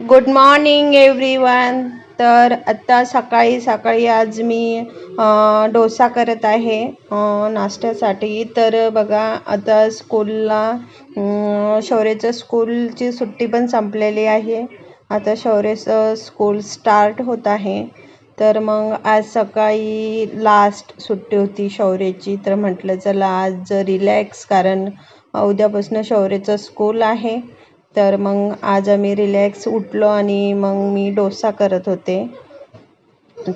Good morning everyone तर आत्ता सकाळी सकाळी आज मी डोसा करत आहे नाश्त्यासाठी. तर बघा आता स्कूलला शौर्याच्या शौर्यचं स्कूलची सुट्टी पण संपलेली आहे. आता शौर्यचं स्कूल स्टार्ट होत आहे. तर मग आज सकाळी लास्ट सुट्टी होती शौर्याची. तर म्हटलं चला आज रिलॅक्स कारण उद्यापासून शौर्यचं स्कूल आहे. तर मग आज आम्ही रिलॅक्स उठलो आणि मग मी डोसा करत होते.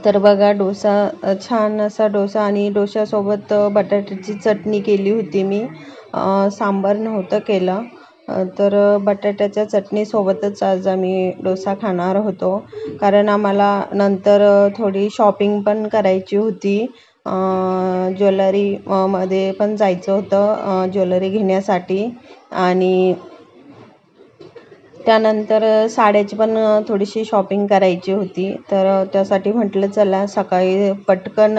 तर बघा डोसा छान असा डोसा आणि डोशासोबत बटाट्याची चटणी केली होती मी. सांबार नव्हतं केलं. तर बटाट्याच्या चटणीसोबतच आज आम्ही डोसा खाणार होतो. कारण आम्हाला नंतर थोडी शॉपिंग पण करायची होती. ज्वेलरी मध्ये पण जायचं होतं ज्वेलरी घेण्यासाठी. आणि त्यानंतर साड्याची पण थोडीशी शॉपिंग करायची होती. तर त्यासाठी म्हटलं चला सकाळी पटकन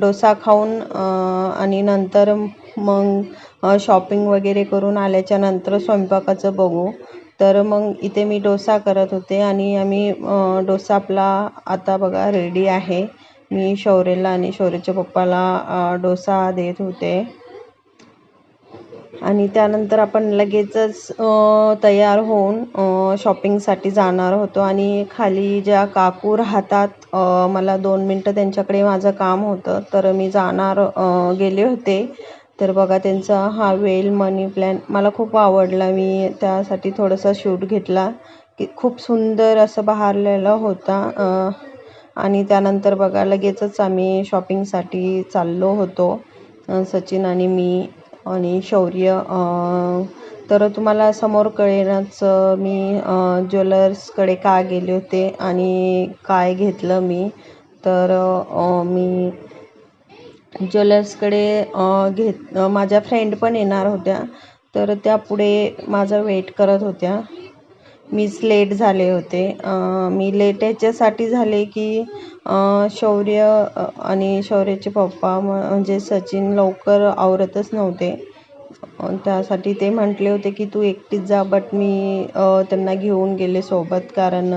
डोसा खाऊन आणि नंतर मग शॉपिंग वगैरे करून आल्याच्यानंतर स्वयंपाकाचं बघू. तर मग इथे मी डोसा करत होते आणि आम्ही डोसा आपला आता बघा रेडी आहे. मी शौर्यला आणि शौर्यच्या पप्पाला डोसा देत होते. आणि त्यानंतर आपण लगेचच तयार होऊन शॉपिंगसाठी जाणार होतो. आणि खाली ज्या काकू राहतात मला दोन मिनटं त्यांच्याकडे माझं काम होतं तर मी जाणार गेले होते. तर बघा त्यांचा हा वेल मनी प्लॅन मला खूप आवडला. मी त्यासाठी थोडासा शूट घेतला की खूप सुंदर असं बहारलेला होता आणि त्यानंतर बघा लगेचच आम्ही शॉपिंगसाठी चाललो होतो सचिन आणि मी. आणि शौर्य तर तुम्हाला समोर कळेलच मी ज्वेलर्सकडे का गेले होते आणि काय घेतलं मी? तर मी ज्वेलर्सकडे घेत माझ्या फ्रेंड पण येणार होत्या तर त्या पुढे माझं वेट करत होत्या. मीच लेट झाले होते. मी लेट याच्यासाठी झाले की शौर्य आणि शौर्याचे पप्पा म्हणजे सचिन लवकर आवरतच नव्हते. त्यासाठी ते म्हटले होते की तू एकटीच जा बट मी त्यांना घेऊन गेले सोबत. कारण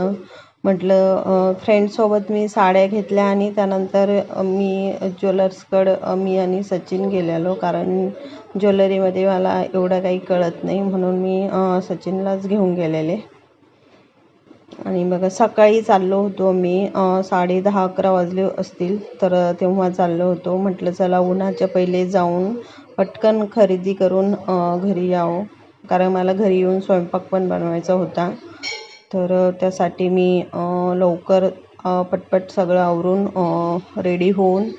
म्हटलं फ्रेंडसोबत मी साड्या घेतल्या आणि त्यानंतर मी ज्वेलर्सकडं मी आणि सचिन गेलेलो. कारण ज्वेलरीमध्ये मला एवढं काही कळत नाही म्हणून मी सचिनलाच घेऊन गेलेले. आणि बघा सकाळी चाललो होतो मी साडे दहा अकरा वाजले असतील तर तेव्हा चाललो होतो. म्हटलं चला उन्हाच्या पहिले जाऊन पटकन खरेदी करून घरी यावं. कारण मला घरी येऊन स्वयंपाक पण बनवायचा होता. तर त्यासाठी मी लवकर पटपट सगळं आवरून रेडी होऊन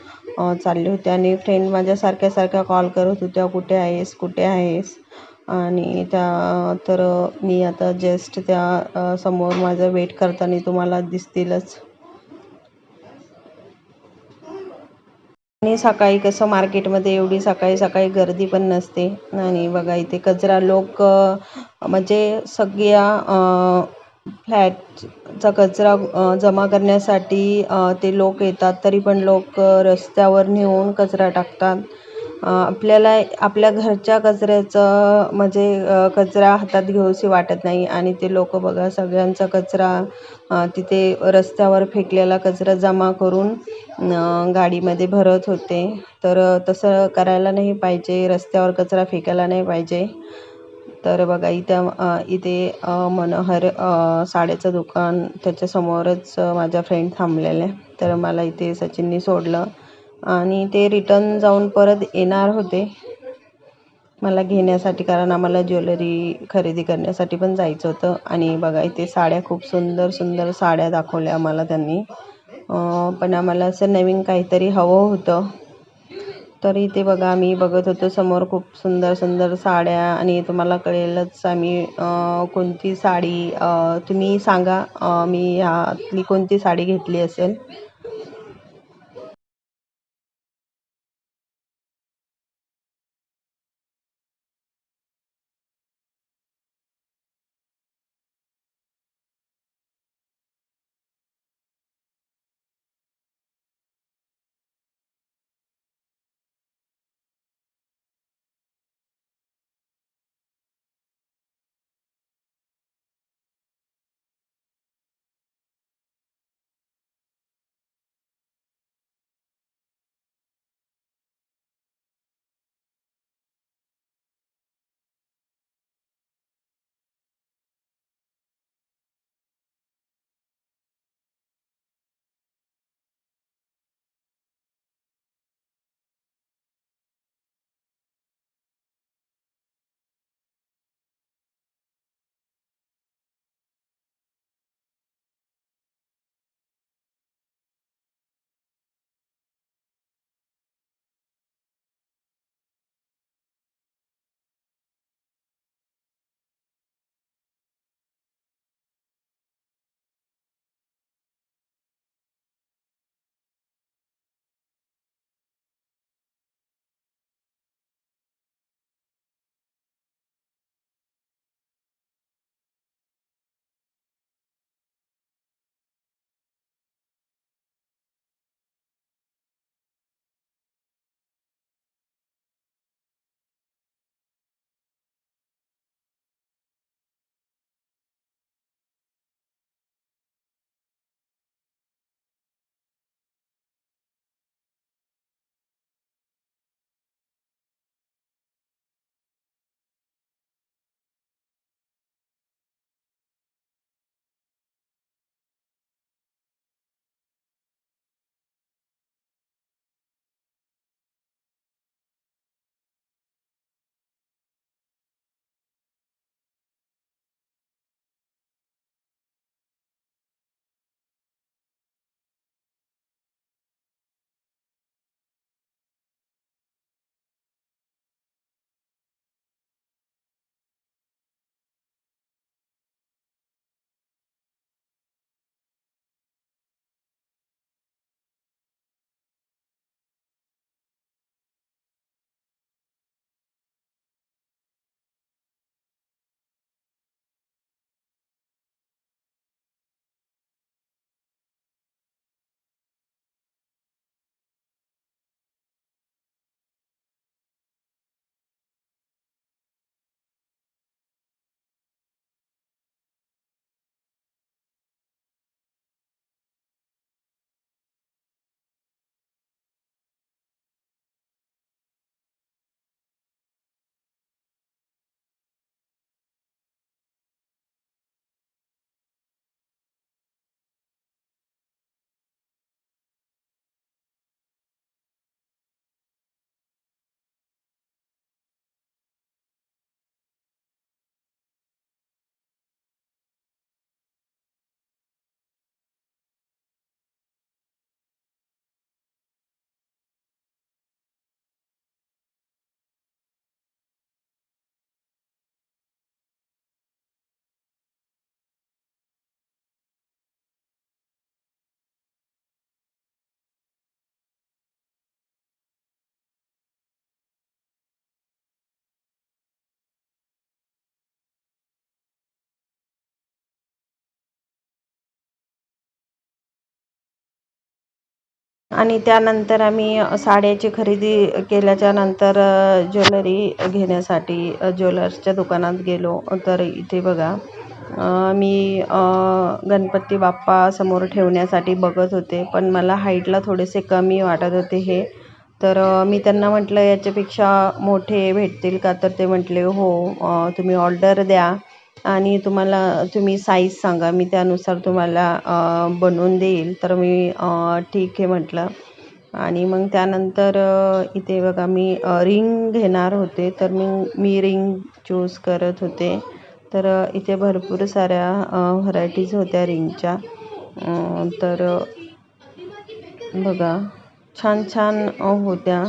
चालले होते. आणि फ्रेंड माझ्यासारख्यासारख्या सारख्या कॉल करत होत्या कुठे आहेस? कुठे आहेस? आणि त्या तर मी आता जस्ट त्या समोर माझं वेट करताना तुम्हाला दिसतीलच. आणि सकाळी कसं मार्केटमध्ये एवढी सकाळी सकाळी गर्दी पण नसते. आणि बघा इथे कचरा लोक म्हणजे सगळ्या फ्लॅटचा कचरा जमा करण्यासाठी ते लोक येतात. तरी पण लोक रस्त्यावर नेऊन कचरा टाकतात. आपल्याला आपल्या घरच्या कचऱ्याचं म्हणजे कचरा हातात घेऊशी वाटत नाही आणि ते लोक बघा सगळ्यांचा कचरा तिथे रस्त्यावर फेकलेला कचरा जमा करून गाडीमध्ये भरत होते. तर तसं करायला नाही पाहिजे रस्त्यावर कचरा फेकायला नाही पाहिजे. तर बघा इथं इथे मनोहर साड्याचं दुकान त्याच्यासमोरच माझ्या फ्रेंड थांबलेल्या. तर मला इथे सचिननी सोडलं. आणि ते रिटर्न जाऊन परत येणार होते. मला घेण्यासाठी कारण आम्हाला ज्वेलरी खरेदी करण्यासाठी पण जायचं होतं. आणि बघा इथे साड्या खूप सुंदर सुंदर साड्या दाखवल्या आम्हाला त्यांनी. पण आम्हाला असं नवीन काहीतरी हवं होतं. तर इथे बघा आम्ही बघत होतो समोर खूप सुंदर सुंदर साड्या. आणि तुम्हाला कळेलच आम्ही कोणती साडी तुम्ही सांगा मी ह्यातली कोणती साडी घेतली असेल. आणि त्यानंतर आम्ही साड्याची खरेदी केल्याच्यानंतर ज्वेलरी घेण्यासाठी ज्वेलर्सच्या दुकानात गेलो. तर इथे बघा मी गणपती बाप्पा समोर ठेवण्यासाठी बघत होते. पण मला हाईटला थोडेसे कमी वाटत होते हे. तर मी त्यांना म्हटलं याच्यापेक्षा मोठे भेटतील का? तर ते म्हटले हो तुम्ही ऑर्डर द्या. आणि तुम्हाला तुम्ही साईज सांगा. मी त्यानुसार तुम्हाला बनवून देईल. तर मी ठीक आहे म्हटलं. आणि मग त्यानंतर इथे बघा मी रिंग घेणार होते. तर मी मी रिंग चूज करत होते. तर इथे भरपूर साऱ्या व्हरायटीज होत्या रिंगच्या तर बघा छान छान होत्या.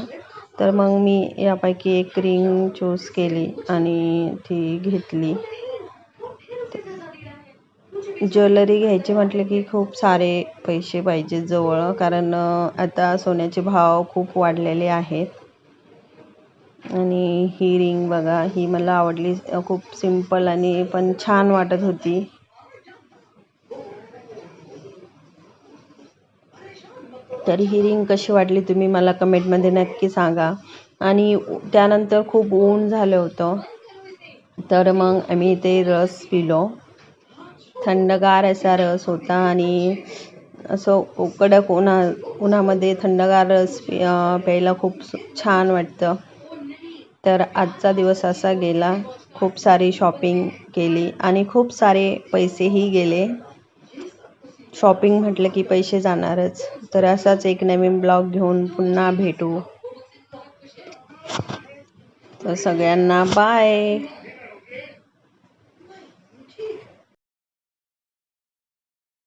तर मग मी यापैकी एक रिंग चूज केली आणि ती घेतली. ज्वेलरी घ्यायची म्हटलं की खूप सारे पैसे पाहिजे जवळ कारण आता सोन्याचे भाव खूप वाढलेले आहेत. आणि ही रिंग बघा ही मला आवडली खूप सिंपल आणि पण छान वाटत होती. तर ही रिंग कशी वाटली तुम्ही मला कमेंटमध्ये नक्की सांगा. आणि त्यानंतर खूप ऊन झालं होतं. तर मग आम्ही ते रस पिलो. थंडगार असा रस होता आणि असं कडक उन्हा उन्हामध्ये थंडगार रस पि- प्यायला खूप छान वाटतं. तर आजचा दिवस असा गेला. खूप सारी शॉपिंग केली आणि खूप सारे पैसेही गेले. शॉपिंग म्हटलं की पैसे जाणारच. तर असाच एक नवीन ब्लॉग घेऊन पुन्हा भेटू. तर सगळ्यांना बाय.